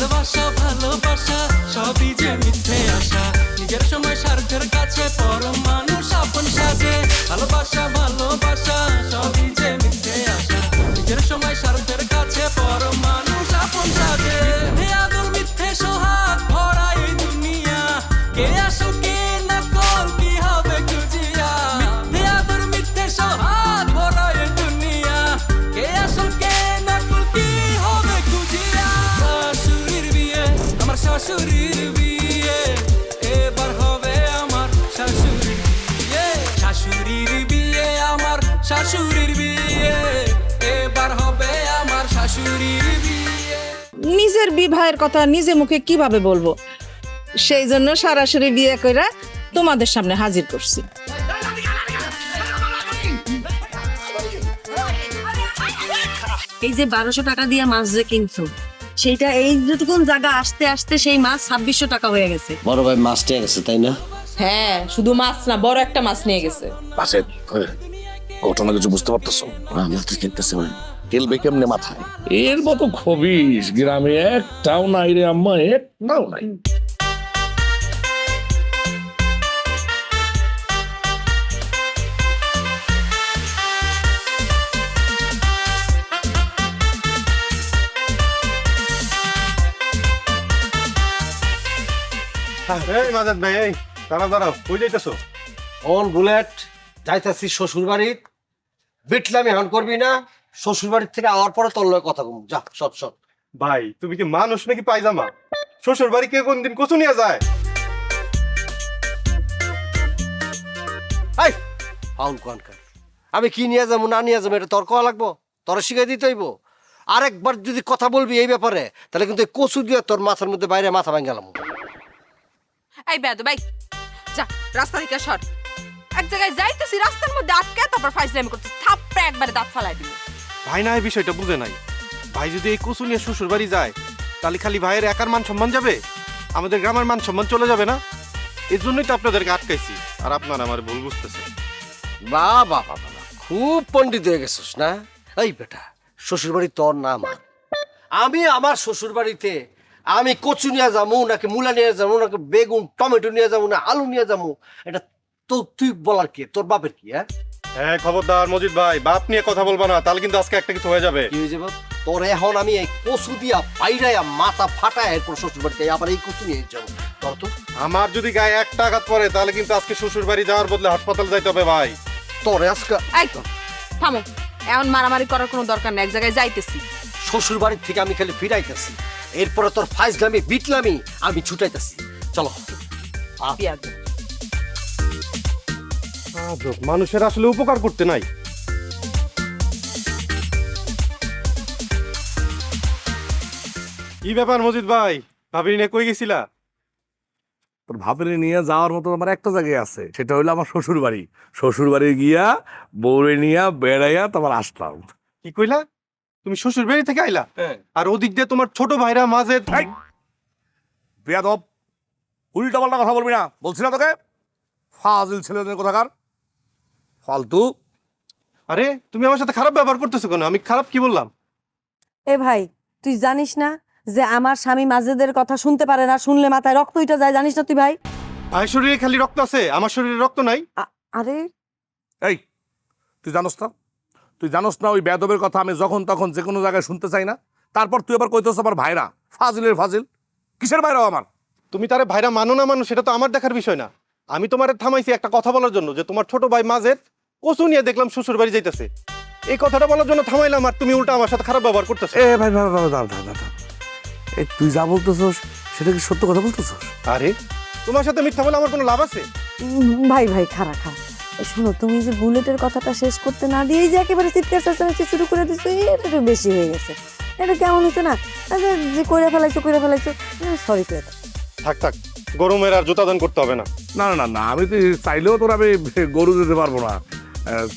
ভালোবাসা ভালোবাসা, সবই যে মিথ্যে আশা। নিজের সময় স্বার্থের কাছে পরম মানুষ আপন সাজে। ভালোবাসা ভালোবাসা, সবই যে মিথ্যে আশা। নিজের সময় স্বার্থের শাশুড়ির বিয়ে এবার হবে আমার শাশুড়ির বিয়ে। নিজের বিবাহের কথা নিজে মুখে কীভাবে বলব? সেই জন্য সরাসরি বিয়ে করে তোমাদের সামনে হাজির করছি। এই যে বারোশো টাকা দিয়ে মাছ যে কিনছো সেইটা এই যেটুকুন জায়গা আসতে আসতে সেই মাছ ছাব্বিশশো টাকা হয়ে গেছে। বড় ভাই মাছটা গেছে তাই না? হ্যাঁ শুধু মাছ না বড় একটা মাছ নিয়ে গেছে। পাশে ঘটনা কিছু বুঝতে পারতেছো? মাথা কিনতেছে মানে টেলবে কেমনে মাথায়? এর মতো খবিস গ্রামে একটাও নাই রে আম্মা একটাও নাই। এই মাজাদ ভাই এই দাঁড়াও দাঁড়াও কই যাইতেছো? On bullet. যাইতাছি শ্বশুর বাড়ির বিটলামি এখন করবি না শ্বশুর বাড়ির থেকে আওয়ার পরে তোর লগে কথা কম যা সব সব ভাই তুমি কি মানুষ নাকি পায়জামা? শ্বশুর বাড়ি কে কোনদিন কচু নিয়ে যায়? এই ফাউল কোয়ানকার আমি কি নিয়ে যাব না নিয়ে যাব এটা তোর কয়া লাগবো? তোর শিখাই দিতে হইব? আরেকবার যদি কথা বলবি এই ব্যাপারে তাহলে কিন্তু এই কচু দিয়ে তোর মাথার মধ্যে বাইরে মাথা ভাঙ গেলাম এই বেদ ভাই যা রাস্তা থেকে সর। এক জায়গায় যাইতেছি রাস্তার মধ্যে আটকে তারপর ফাইজলামি করতেছি থাপ্পড়ে একবারে দাঁত ফালাই দিবি। ভাই না এই বিষয়টা বুঝে নাই। ভাই যদি এই কচু নিয়ে শ্বশুর বাড়ি যায় তাহলে খালি ভাইয়ের একার মান সম্মান যাবে? আমাদের গ্রামের মান সম্মান চলে যাবে না? এর জন্যই তো আপনাদেরকে আটকাইছি আর আপনারা আমার ভুল বুঝতেছেন। বা বাবা বাবা খুব পণ্ডিত হয়ে গেছিস না? এই বেটা শ্বশুর বাড়ি তোর না আমার। আমি আমার শ্বশুর বাড়িতে আমি কচু নিয়ে যাব নাকি মূলা নিয়ে যাব নাকি বেগুন টমেটো নিয়ে যাব না আলু নিয়ে যাব এটা তো তুই বলার কি? তোর বাপের কি হ্যাঁ? হ্যাঁ খবরদার মজিদ ভাই বাপ নিয়ে কথা বলবা না তাহলে কিন্তু আজকে একটা কিছু হয়ে যাবে। কি হয়ে যাবে তোর এখন আমি এই কচু দিয়া পাইরাইয়া মাথা ফাটায় এরপর শ্বশুর বাড়িতে আবার এই কচু নিয়ে যাব। তোর তো। আমার যদি গায়ে একটা আঘাত পড়ে তাহলে কিন্তু আজকে শ্বশুর বাড়ি যাওয়ার বদলে হাসপাতালে যাইতে হবে ভাই। তোর আজকে এই থামো। এখন মারামারি করার কোনো দরকার নেই এক জায়গায় যাইতেছি। শ্বশুর বাড়ির থেকে আমি খালি ফিরাইতেছি। এরপরে তোর ফাইজলামি বিটলামি আমি ছুটাইতেছি। চলো। পিয়াজ আজব, মানুষের আসলে উপকার করতে নাই। কি ব্যাপার মজিদ ভাই? ভাবি নিয়ে কই গেছিলা? তোর ভাবিনি নিয়ে যাওয়ার মতো আমার একটা জায়গায় আছে সেটা হলো আমার শ্বশুর বাড়ি শ্বশুর বাড়ি গিয়া বউরে নিয়া বেড়াইয়া তারপর আসলাম। কি কইলা? তুমি শ্বশুর বাড়ি থেকে আইলা? আর ওদিক দিয়ে তোমার ছোট ভাইরা মাঝে! বেয়াদব উল্টা পাল্টা কথা বলবি না। বলছি না তোকে? ফাজিল ছেলেদের কোথাকার? ফালতু। আরে তুমি আমার সাথে খারাপ ব্যবহার করতেছো কেন? আমি খারাপ কি বললাম? এ ভাই তুই জানিস না যে আমার স্বামী মাজেদের কথা শুনতে পারে না শুনলে মাথায় রক্ত উঠে যায় জানিস না তুই ভাই? আর শরীরে খালি রক্ত আছে আমার শরীরে রক্ত নাই। আ- আরে। এই তুই জানোস না? তুই জানোস না ওই বেদবের কথা আমি যখন তখন যে কোনো জায়গায় শুনতে চাই না? তারপর তুই আবার কইতেছ আমার ভাইরা। ফাজিলের ফাজিল। কিসের ভাইরাও আমার? তুমি তারে ভাইরা মানো না মানো সেটা তো আমার দেখার বিষয় না। আমি তোমার থামাইছি একটা কথা বলার জন্য যে তোমার ছোট ভাই মাঝের কচু নিয়ে দেখলাম শ্বশুর বাড়ি যাইতেছে। এই কথাটা বলার জন্য থামাইলাম আর তুমি উল্টা আমার সাথে খারাপ ব্যবহার করতেছো। এ ভাই ভাই ভাই দাঁড়া দাঁড়া দাঁড়া এই তুই যা বলতেছস সেটা কি সত্য কথা বলতেছস? আরে তোমার সাথে মিথ্যা বলে আমার কোনো লাভ আছে? ভাই ভাই খারা খা এ, শোনো তুমি যে বুলেটের কথাটা শেষ করতে না দিয়েই যে একেবারে চিৎকার চেঁচামেচি শুরু করে দিচ্ছ এটা একটু বেশি হয়ে গেছে। এটা কেমন হচ্ছে না? আচ্ছা, যে করে ফেলাইছো করে ফেলাইছো। সরি করে থাক থাক। গরমের আর জুতা দান করতে হবে না। না না না আমি তো চাইলেও তোর আমি গরু দিতে পারব না।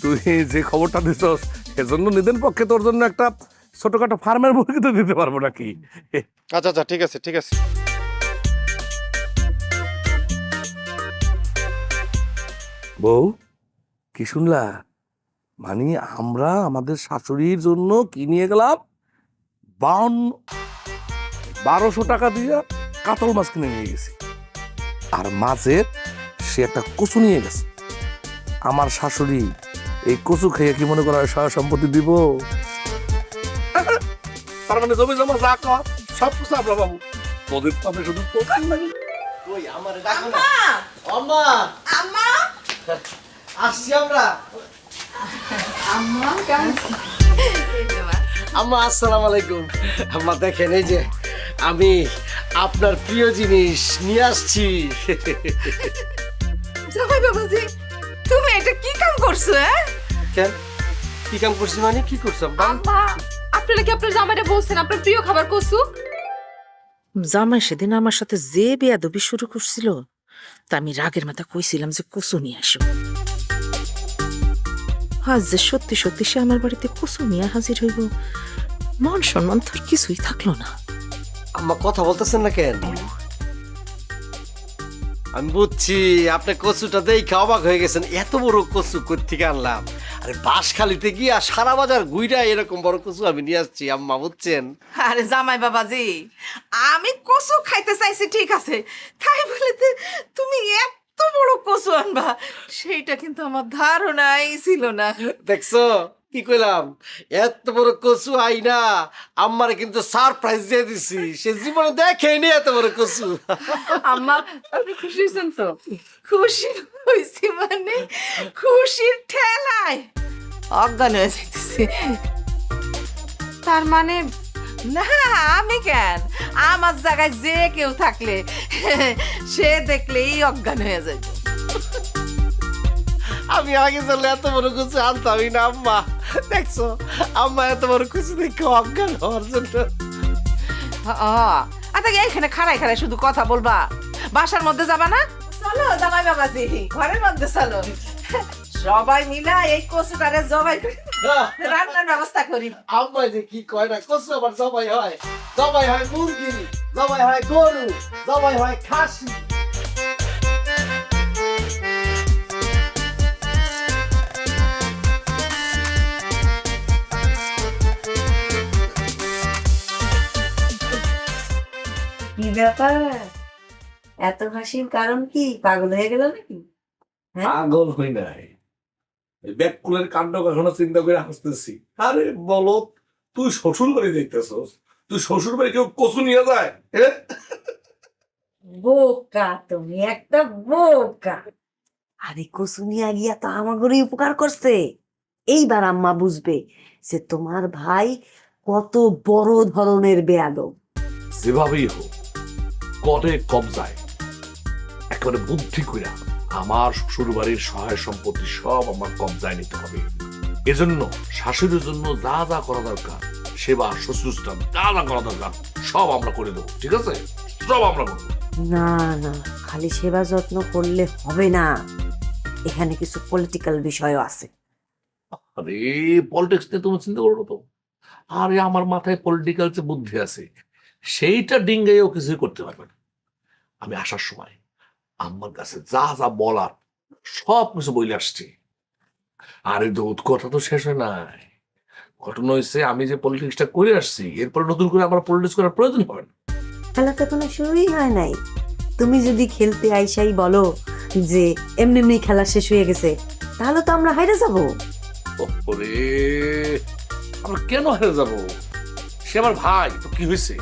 তুই যে খবরটা দিছস এজন্য নিদেন পক্ষে তোর জন্য একটা ছোটখাটো ফার্মের মুরগি তো দিতে পারব নাকি? আচ্ছা আচ্ছা ঠিক আছে ঠিক আছে। বউ কি শুনলা? মানে আমরা আমাদের শাশুড়ির জন্য কি নিয়ে গেলাম? বাউন্ন বারোশো টাকা দিয়ে কাতল মাছ কিনে নিয়ে গেছি। আর মাছের সে একটা কচু নিয়ে গেছে। আমার শাশুড়ি এই কচু খেয়ে কি মনে করা সহায় সম্পত্তি দিব? তার মানে জমি জমা যা কর সব কিছু আমরা পাবো। তোদের পাবে শুধু তোকান লাগে কই আমার ডাকো না। আম্মা! আম্মা! আসছি আমরা। আম্মা কেমন আম্মা আসসালামু আলাইকুম। আম্মা দেখেন এই যে আমি আপনার প্রিয় জিনিস নিয়ে আসছি। জামাই বাবাজি তুমি এটা কি কাম করছ হ্যাঁ? কেন? কি কাম করছি মানে কি করছ আব্বা? আপনারা কি আপনার জামাইটা বলছেন আপনার প্রিয় খাবার কসু? জামাই সেদিন আমার সাথে যে বেয়াদবি শুরু করছিল তা আমি রাগের মাথা কইছিলাম যে কচু নিয়ে আসো। আজ যে সত্যি সত্যি সে আমার বাড়িতে কচু নিয়ে হাজির হইব মন সম্মান তোর কিছুই থাকল না। আম্মা কথা বলতেছেন না কেন? আমি বুঝছি আপনি কচুটা দেখে অবাক হয়ে গেছেন। এত বড় কচু কোথেকে আনলাম? আরে বাঁশখালিতে গিয়া সারা বাজার গুইরা এরকম বড় কচু আমি নিয়ে আসছি আম্মা বুঝছেন? আরে জামাই বাবাজি আমি কচু খাইতে চাইছি ঠিক আছে। তাই বলে তুমি এত বড় কচু আনবা সেইটা কিন্তু আমার ধারণাই ছিল না। দেখছ? কি কইলাম? এত বড় কচু আইনা আম্মারে কিন্তু সারপ্রাইজ দিয়ে দিছি। সে জীবনে দেখেনি এত বড় কচু। আম্মা আপনি খুশি হয়েছেন তো? খুশি হয়েছি মানে খুশির ঠেলায় অজ্ঞান হয়ে যাইতেছি। তার মানে না আমি কেন? আমার জায়গায় যে কেউ থাকলে সে দেখলেই অজ্ঞান হয়ে যায় আমি আগে চলে এত বড় কচু আনতামই না আম্মা। দেখছ আম্মা এত বড় কচু দেখে অজ্ঞান হওয়ার জন্য। আচ্ছা এইখানে খাড়াই খাড়াই শুধু কথা বলবা। বাসার মধ্যে যাবা না? চলো জামাই বাবাজি ঘরের মধ্যে চলো। সবাই মিলা এই কচুটারে জবাই করে রান্নার ব্যবস্থা করি। আম্মা যে কি কয় না কচু আবার জবাই হয়। জবাই হয় মুরগি জবাই হয় গরু জবাই হয় খাসি। ব্যাপার? এত হাসির কারণ কি? পাগল হয়ে গেল নাকি? হ্যাঁ? পাগল হই নাই। ব্যাকুলের কাণ্ড কখনো চিন্তা করে হাসতেছি। আরে বলো তুই শ্বশুর বাড়ি দেখতেছস তুই শ্বশুর বাড়ি কেউ কচু নিয়ে যায় বোকা তুমি একটা বোকা। আরে কুসুনিয়া গিয়া তো আমাগরই উপকার করছে। এইবার আম্মা বুঝবে যে তোমার ভাই কত বড় ধরনের বেয়াদব। যেভাবেই হোক করে কবজায় একেবারে বুদ্ধি কইরা আমার শ্বশুর বাড়ির সহায় সম্পত্তি সব আমার কবজায় নিতে হবে। এজন্য শাশুড়ির জন্য যা যা করা দরকার সেবা শ্বশুরটা যা যা করা দরকার সব আমরা করে দেবো ঠিক আছে? সব আমরা করব। না না খালি সেবা যত্ন করলে হবে না। এখানে কিছু পলিটিক্যাল বিষয়ও আছে। আরে পলিটিক্স নিয়ে তুমি চিন্তা করো তো। আরে আমার মাথায় পলিটিক্যাল যে বুদ্ধি আছে সেইটা ডিঙ্গাইও কিছুই করতে পারবে না। আমি আসার সময় আমার কাছে যা যা বলার সব কিছু বলে আসছি। আরে দুধ কথা তো শেষ হয় নাই। ঘটনা হয়েছে আমি যে পলিটিক্সটা করে আসছি এরপরে নতুন করে আমার পলিটিক্স করার প্রয়োজন হবে না। খেলা তো এখনও শুরুই হয় নাই। তুমি যদি খেলতে আইসাই বলো যে এমনি এমনি খেলা শেষ হয়ে গেছে তাহলে তো আমরা হাইরে যাব। ওরে আমরা কেন হেরে যাব? সে আমার ভাই তো কি হয়েছে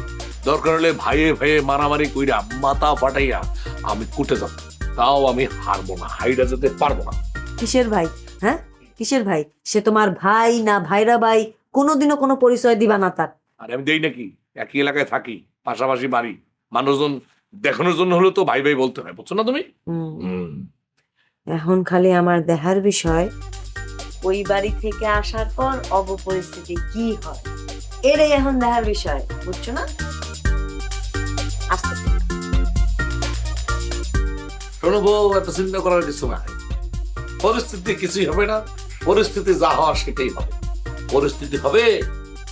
দরকার হলে ভাইয়ে ভাইয়ে মারামারি কইরা মাথা ফাটাইয়া আমি কুটে যাব। তাও আমি হারবো না হাইরা যেতে পারব না। কিসের ভাই? হ্যাঁ? কিসের ভাই? সে তোমার ভাই না ভাইরা ভাই? কোনোদিনও কোনো পরিচয় দিবা না তার। আর আমি দেই নাকি? একই এলাকায় থাকি পাশাপাশি বাড়ি। মানুষজন দেখানোর জন্য হলে তো ভাই ভাই বলতে হয় বুঝছ না তুমি। হুম। এখন খালি আমার দেহার বিষয় ওই বাড়ি থেকে আসার পর অবপরিস্থিতি কি হয়? এটাই এখন দেখার বিষয় বুঝছ না? আসতেছি শোনো বউ চিন্তা করার কিছু নাই। পরিস্থিতি কিছুই হবে না। পরিস্থিতি যা হওয়ার সেটাই হবে। পরিস্থিতি হবে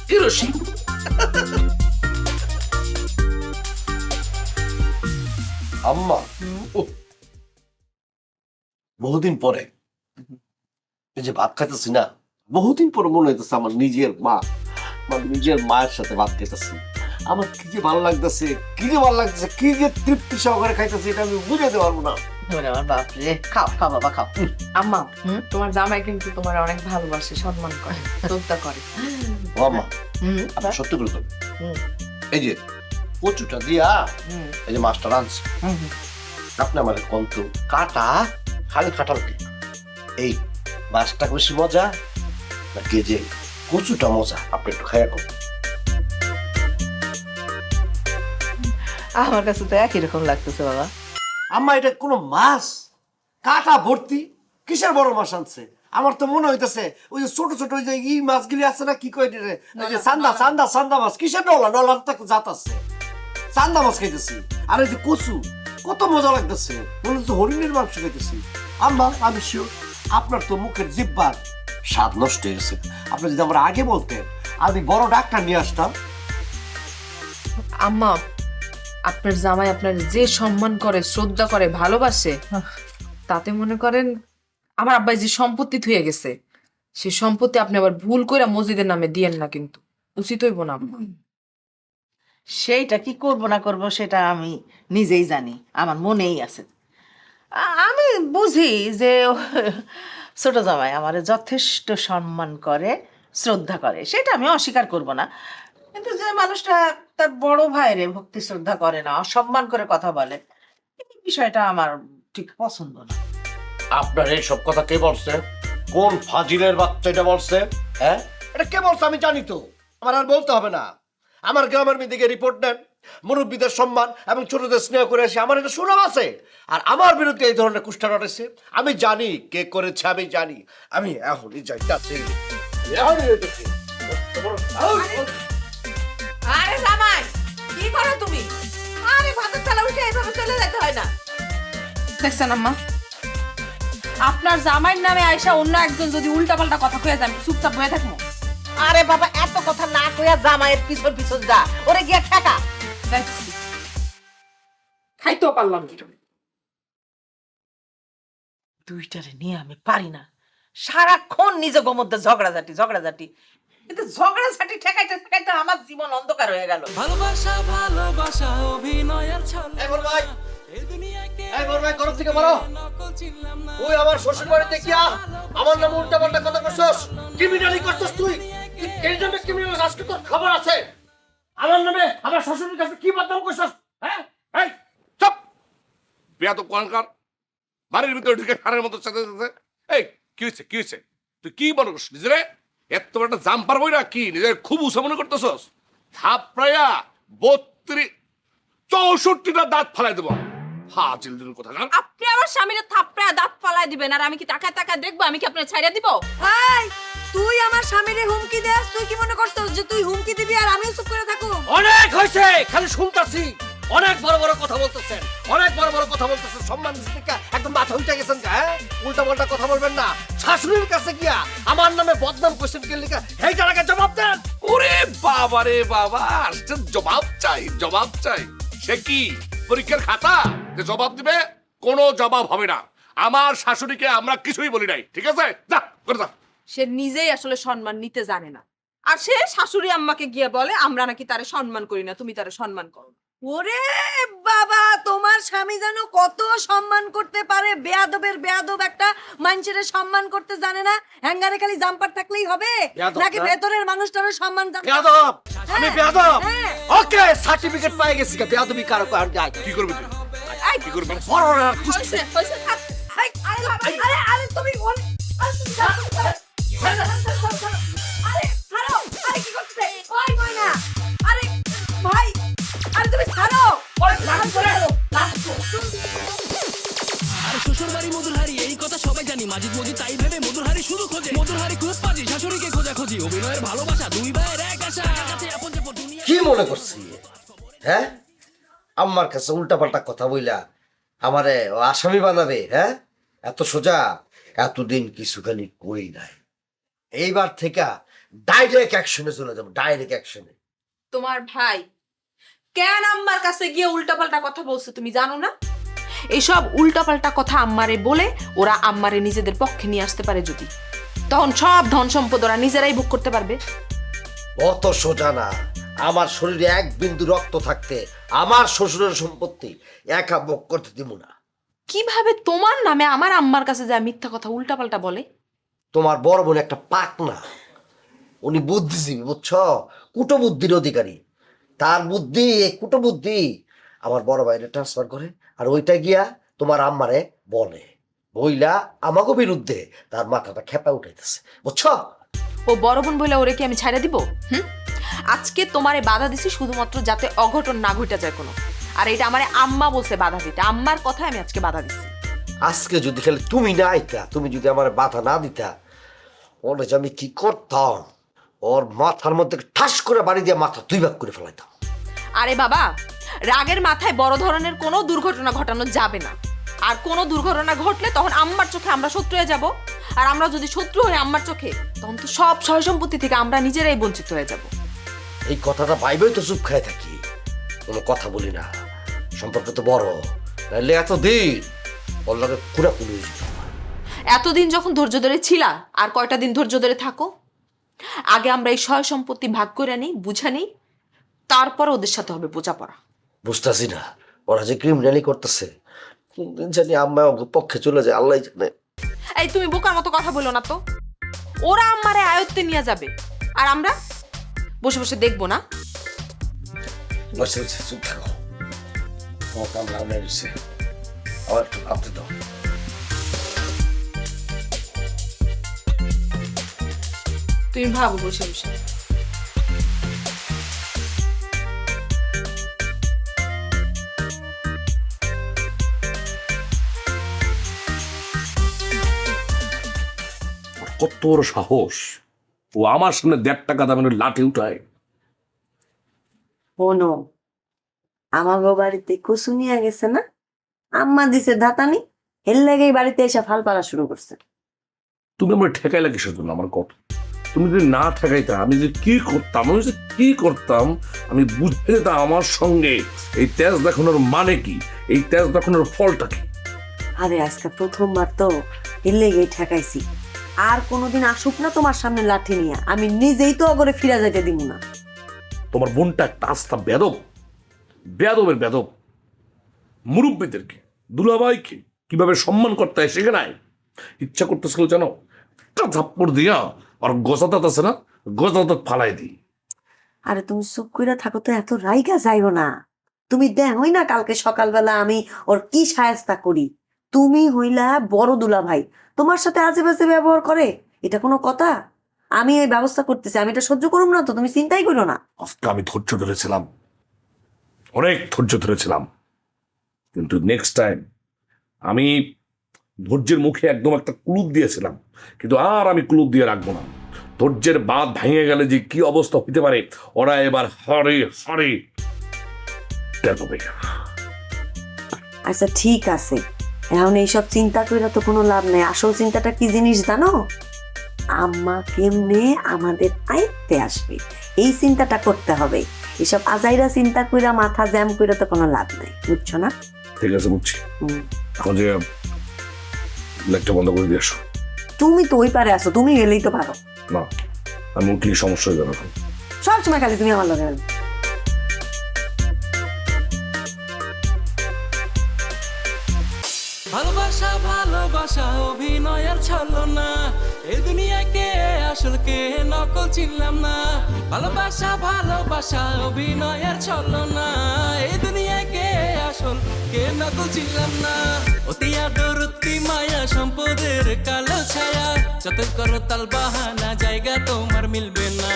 কেরোসিন আম্মা বহুদিন পরে, এই যে ভাত খাইতেছি না, বহুদিন পরে মনে হইতেছে আমার নিজের মা, আমার নিজের মায়ের সাথে ভাত খাইতেছি। আমার কি যে ভালো লাগতেছে কি যে ভালো লাগতেছে কি যে তৃপ্তি সহকারে খাইতেছে এটা আমি বুঝাতে পারব না। ওরে আমার বাপ রে খাও খাও বাবা খাও। আম্মা তোমার জামাই কিন্তু তোমার অনেক ভালোবাসে সম্মান করে শ্রদ্ধা করে। ও আম্মা হুম? আপনি করে তো এই যে কচুটা দিয়া এই যে মাছটা রাঁধছে। আপনি কন্ত কাটা খালি কাটাল কি? এই মাছটা বেশি মজা যে কচুটা মজা আপনি একটু খাইয়া কম আমার কাছে তো একই রকম লাগতেছে বাবা। আম্মা এটা কোনো মাছ? কাটা ভর্তি? কিসের বড় মাছ আনছে? আমার তো মনে হইতেছে ওই যে ছোট ছোট ওই যে ই মাছগুলি আছে না কি কই রে? ওই যে সান্দা সান্দা সান্দা মাছ। কিসের ডলা ডলার তো জাত আছে। সান্দা মাছ খাইতেছি। আর এই যে কচু কত মজা লাগতেছে। মনে হচ্ছে হরিণের মাংস খাইতেছি। আম্মা আমি শিওর আপনার তো মুখের জিব্বার স্বাদ নষ্ট হয়ে গেছে। আপনি যদি আমার আগে বলতেন আমি বড় ডাক্তার নিয়ে আসতাম। আম্মা আপনার জামাই আপনার যে সম্মান করে শ্রদ্ধা করে ভালোবাসে তাতে মনে করেন আমার আব্বাই যে সম্পত্তি থুয়ে গেছে সে সম্পত্তি আপনি আবার ভুল করে মসজিদের নামে দিয়েন না কিন্তু। উচিত হইব না আম্মা সেইটা কি করব না করব সেটা আমি নিজেই জানি আমার মনেই আছে। আমি বুঝি যে ছোট জামাই আমার যথেষ্ট সম্মান করে শ্রদ্ধা করে সেটা আমি অস্বীকার করব না। কিন্তু যে মানুষটা তার বড় ভাইরে ভক্তি শ্রদ্ধা করে না অসম্মান করে কথা বলে এই বিষয়টা আমার ঠিক পছন্দ না। আপনার এই সব কথা কে বলছে? কোন ফাজিলের বাচ্চা এটা বলছে? হ্যাঁ? এটা কে বলছে আমি জানি তো। আমার আর বলতে হবে না। আমার গ্রামের মেয়েদিকে রিপোর্ট নেন। মুরব্বীদের সম্মান এবং ছোটদের স্নেহ করে আসে। আমার এটা সুনাম আছে। আর আমার বিরুদ্ধে এই ধরনের কুষ্ঠা রটেছে। আমি জানি কে করেছে আমি জানি। আমি এখনই যাইতাছি। কি করো তুমি? আরে ভাতের থালা উঠে এইভাবে চলে যেতে হয় না। দেখছেন আম্মা আপনার জামাইয়ের নামে আয়সা অন্য একজন যদি উল্টাপাল্টা কথা কয়ে যায় চুপচাপ বয়ে থাকব। আরে বাবা এত কথা না কইয়া জামাইয়ের পিছন পিছন যা ওরে গিয়া ঠেকা যাইতেছি খাইতেও পারলাম না। দুইটারে নিয়ে আমি পারি না। সারাক্ষণ নিজে মধ্যে ঝগড়াঝাটি ঝগড়াঝাটি। কিন্তু ঝগড়া ঝগড়াঝাটি ঠেকাইতে ঠেকাইতে আমার জীবন অন্ধকার হয়ে গেল। ভালোবাসা ভালোবাসা অভিনয়ের ছল এই ভাই। এই দুনিয়াকে এই বড় ভাই ঘর থেকে বলো তুই আমার শ্বশুর বাড়িতে গিয়া আমার নামে উল্টা পাল্টা কথা করছস ক্রিমিনালি করছস তুই। এই জন্য ক্রিমিনাল আজকে তোর খবর আছে। আমার নামে আমার শ্বশুরের কাছে কি বদনাম করছস হ্যাঁ? এই চুপ! বেয়াদব কোয়ানকার বাড়ির ভিতরে ঢুকে সারের মতো সাথে সাথে এই কি হয়েছে কি হয়েছে তুই কি মনে করছিস নিজেরে? এত একটা জাম্পার বই না কি নিজের খুব উঁচা মনে করতেছস? থাপড়াইয়া বত্রিশ চৌষট্টিটা দাঁত ফালাই দেবো। হা চিলদিন কথা না আপনি আমার স্বামীর থাপড়ায় দাঁত ফালাই দিবেন আর আমি কি তাকায় তাকায় দেখব আমি কি আপনার ছাইড়া দিব? এই তুই আমার স্বামীরে হুমকি দেস তুই কি মনে করছিস যে তুই হুমকি দিবি আর আমিও চুপ করে থাকব অনেক হয়েছে খালি শুনতাছি। অনেক বড় বড় কথা বলতেছেন। অনেক বড় বড় কথা বলতেছেন। সম্মান দিতে একদম মাথা উঠে গেছেন কা, হ্যাঁ? উল্টা পাল্টা কথা বলবেন না। শাশুড়ির কাছে গিয়া আমার নামে বদনাম করছেন কে লিখা? এই জায়গায় জবাব দেন। ওরে বাবা রে বাবা আসছে জবাব চাই জবাব চাই। সে কি? পরীক্ষার খাতা? যে জবাব দিবে কোনো জবাব হবে না। আমার শাশুড়িকে আমরা কিছুই বলি নাই ঠিক আছে? যা করে যা। সে নিজেই আসলে সম্মান নিতে জানে না। আর সে শাশুড়ি আম্মাকে গিয়ে বলে আমরা নাকি তারে সম্মান করি না তুমি তারে সম্মান করো ওরে বাবা তোমার স্বামী যেন কত সম্মান করতে পারে। বেয়াদবের বেয়াদব একটা মানুষের সম্মান করতে জানে না। হ্যাঙ্গারে খালি জাম্পার থাকলেই হবে। নাকি ভেতরের মানুষটারও সম্মান? বেয়াদব! আমি হ্যাঁ, বেয়াদব! হ্যাঁ। ওকে সার্টিফিকেট পাই গেছি কা বেয়াদবি কারও কার গায় কি করবি তুই? কি করবি? থাক। এই, আরে আরে আরে তুমি ওর- আরে। আরে শ্বশুর বাড়ি মধুর হাড়ি এই কথা সবাই জানি মাজিদ মজিদ তাই ভেবে মধুর হাড়ি শুধু খোঁজে মধুর হাড়ি খুব পাজি শাশুড়িকে খোঁজা খুঁজি অভিনয়ের ভালোবাসা দুই ভাইয়ের এক আশা কি মনে করছি? হ্যাঁ? আম্মার কাছে উল্টা পাল্টা কথা বইলা আমারে আসামি বানাবে হ্যাঁ? এত সোজা, এতদিন কিছুখানি কই নাই। এইবার থেকে ডাইরেক্ট অ্যাকশনে চলে যাব ডাইরেক্ট অ্যাকশনে তোমার ভাই কেন আম্মার কাছে গিয়ে উল্টাপাল্টা কথা বলছো তুমি জানো না? এইসব উল্টাপাল্টা কথা আম্মারে বলে ওরা আম্মারে নিজেদের পক্ষে নিয়ে আসতে পারে যদি। তখন সব ধন সম্পদ ওরা নিজেরাই ভোগ করতে পারবে। অত সোজা না। আমার শরীরে এক বিন্দু রক্ত থাকতে আমার শ্বশুরের সম্পত্তি একা ভোগ করতে দিব না। কীভাবে তোমার নামে আমার আম্মার কাছে যায় মিথ্যা কথা উল্টাপাল্টা বলে? তোমার বড় বোন একটা পাক না উনি বুদ্ধিজীবী বুঝছ? কুটবুদ্ধির অধিকারী। তার বুদ্ধি এই কুটবুদ্ধি আমার বড় ভাইরে ট্রান্সফার করে আর ওইটা গিয়া তোমার আম্মারে বলে। বইলা আমাকে বিরুদ্ধে তার মাথাটা খেপা উঠাইতেছে বুঝছ? ও বড় বোন বইলা ওরে কি আমি ছাইড়া দিব? হুম? আজকে তোমারে বাধা দিছি শুধুমাত্র যাতে অঘটন না ঘটে যায় কোনো। আর এটা আমারে আম্মা বলছে বাধা দিতে। আম্মার কথায় আমি আজকে বাধা দিছি। আজকে যদি খালি তুমি না আইতা তুমি যদি আমার বাধা না দিতা যে আমি কি করতাম? ওর মাথার মধ্যে ঠাস করে বাড়ি দিয়ে মাথা দুই ভাগ করে ফেলাইতাম। আরে বাবা রাগের মাথায় বড় ধরনের কোনো দুর্ঘটনা ঘটানো যাবে না। আর কোনো দুর্ঘটনা ঘটলে তখন আম্মার চোখে আমরা শত্রু হয়ে যাব। আর আমরা যদি শত্রু হই আম্মার চোখে তখন তো সব সয় সম্পত্তি থেকে আমরা নিজেরাই বঞ্চিত হয়ে যাব। এই কথাটা ভাইবেই তো চুপ খায় থাকি। কোনো কথা বলি না। সম্পর্ক তো বড়। নাহলে এত দিন ওর লগে কুড়া কুড়ি এতদিন যখন ধৈর্য ধরে ছিলা আর কয়টা দিন ধৈর্য ধরে থাকো? আগে আমরা এই সয় সম্পত্তি ভাগ করে নিই বুঝা নিই তারপর ওদের সাথে হবে বোঝাপড়া। বুঝতেছি না ওরা যে ক্রিমিনালি করতেছে জানি আম্মা ওর পক্ষে চলে যায় আল্লাহ জানে। এই তুমি বোকার মতো কথা বলো না তো। ওরা আমারে আয়ত্তে নিয়ে যাবে আর আমরা বসে বসে দেখব না। বসে বসে চুপ থাকো। ও কামলা নেই আবার একটু ভাবতে দাও। তুমি ভাবো বসে বসে। ওর কত বড় সাহস। ও আমার সামনে দেড় টাকা দামের লাঠি উঠায়। শোনো আমার বাড়িতে কুসু নিয়ে গেছে না? আম্মা দিছে ধাতানি এর লেগেই বাড়িতে এসে ফাল পাড়া শুরু করছে। তুমি আমার ঠেকাই কিসের জন্য আমার কথা? তুমি যদি না ঠেকাইতা আমি যে কি করতাম আমি যে কি করতাম আমি বুঝতে যেতাম আমার সঙ্গে। এই তেজ দেখানোর মানে কি? এই তেজ দেখানোর ফলটা কি? আরে আজকে প্রথমবার তো এর লেগেই ঠেকাইছি। আর কোনোদিন আসুক না তোমার সামনে লাঠি নিয়ে আমি নিজেই তো অগরে ফিরা যাইতে দিব না। তোমার বোনটা একটা আস্থা বেদব। বেদবের বেদব। মুরব্বীদেরকে দুলাভাইকে কীভাবে সম্মান করতে হয় শেখে নাই ইচ্ছা করতেছিল জানো একটা থাপ্পড় দিয়া আর গজাদাত আছে না গজাদাত ফালাই দিই আরে তুমি চুপ কইরা থাকো তো এত রাইগা যাইও না। তুমি দেখোই না কালকে সকালবেলা আমি ওর কি সায়স্তা করি। তুমি হইলা বড় দুলা ভাই তোমার সাথে আজে বাজে ব্যবহার করে এটা কোনো কথা? আমি এই ব্যবস্থা করতেছি আমি এটা সহ্য করুম না তো তুমি চিন্তাই করো না। আজকে আমি ধৈর্য ধরেছিলাম অনেক ধৈর্য ধরেছিলাম। কিন্তু নেক্সট টাইম আমি ধৈর্যের মুখে একদম একটা কুলুপ দিয়েছিলাম। কিন্তু আর আমি কুলুপ দিয়ে রাখব না। ধৈর্যের বাদ ভেঙে গেলে যে কি অবস্থা হতে পারে ওরা এবার হরে হরে আচ্ছা ঠিক আছে। এখন এইসব চিন্তা করে তো কোনো লাভ নেই। আসল চিন্তাটা কি জিনিস জানো? আম্মা কেমনে আমাদের আয়ত্তে আসবে? এই চিন্তাটা করতে হবে। এসব আজাইরা চিন্তা কইরা মাথা জ্যাম কইরা তো কোনো লাভ নাই। বুঝছ না? ঠিক আছে বুঝছি। এখন যে লাইটটা বন্ধ করে দিয়ে আসো। তুমি তো ওই পারে আসো তুমি গেলেই তো পারো না আমি উঠলে সমস্যা হয়ে যাবে সব সময় খালি তুমি আমার লগে ভালোবাসা ভালোবাসা অভিনয়ের ছলো না এই দুনিয়াকে আসল কে নকল চিনলাম না। ভালোবাসা ভালোবাসা অভিনয়ের ছলো না এই দুনিয়াকে আসল কে নকল চিনলাম না। অতি আদরতি মায়া সম্পদের কালো ছায়া। যত করো তাল বাহানা, জায়গা তোমার মিলবে না।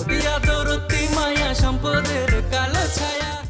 অতি আদর মায়া, সম্পদের কালো ছায়া।